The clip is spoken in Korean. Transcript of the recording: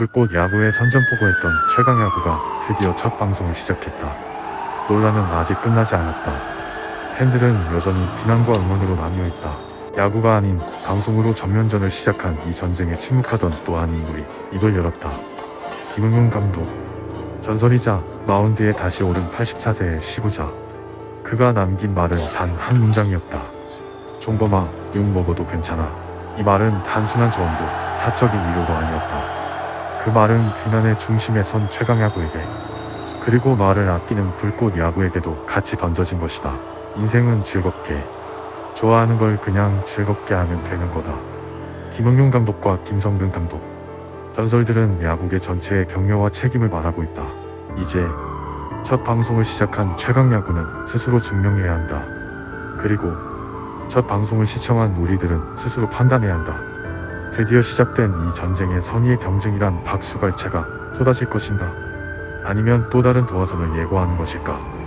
불꽃 야구에 선전포고했던 최강 야구가 드디어 첫 방송을 시작했다. 논란은 아직 끝나지 않았다. 팬들은 여전히 비난과 응원으로 나뉘어있다. 야구가 아닌 방송으로 전면전을 시작한 이 전쟁에 침묵하던 또 한 인물이 입을 열었다. 김응용 감독. 전설이자 마운드에 다시 오른 84세의 시구자. 그가 남긴 말은 단 한 문장이었다. 종범아, 욕 먹어도 괜찮아. 이 말은 단순한 조언도 사적인 위로도 아니었다. 그 말은 비난의 중심에 선 최강 야구에게 그리고 말을 아끼는 불꽃 야구에게도 같이 던져진 것이다. 인생은 즐겁게 좋아하는 걸 그냥 즐겁게 하면 되는 거다. 김응용 감독과 김성근 감독 전설들은 야구계 전체의 격려와 책임을 말하고 있다. 이제 첫 방송을 시작한 최강 야구는 스스로 증명해야 한다. 그리고 첫 방송을 시청한 우리들은 스스로 판단해야 한다. 드디어 시작된 이 전쟁의 선의의 경쟁이란 박수갈채가 쏟아질 것인가? 아니면 또 다른 도화선을 예고하는 것일까?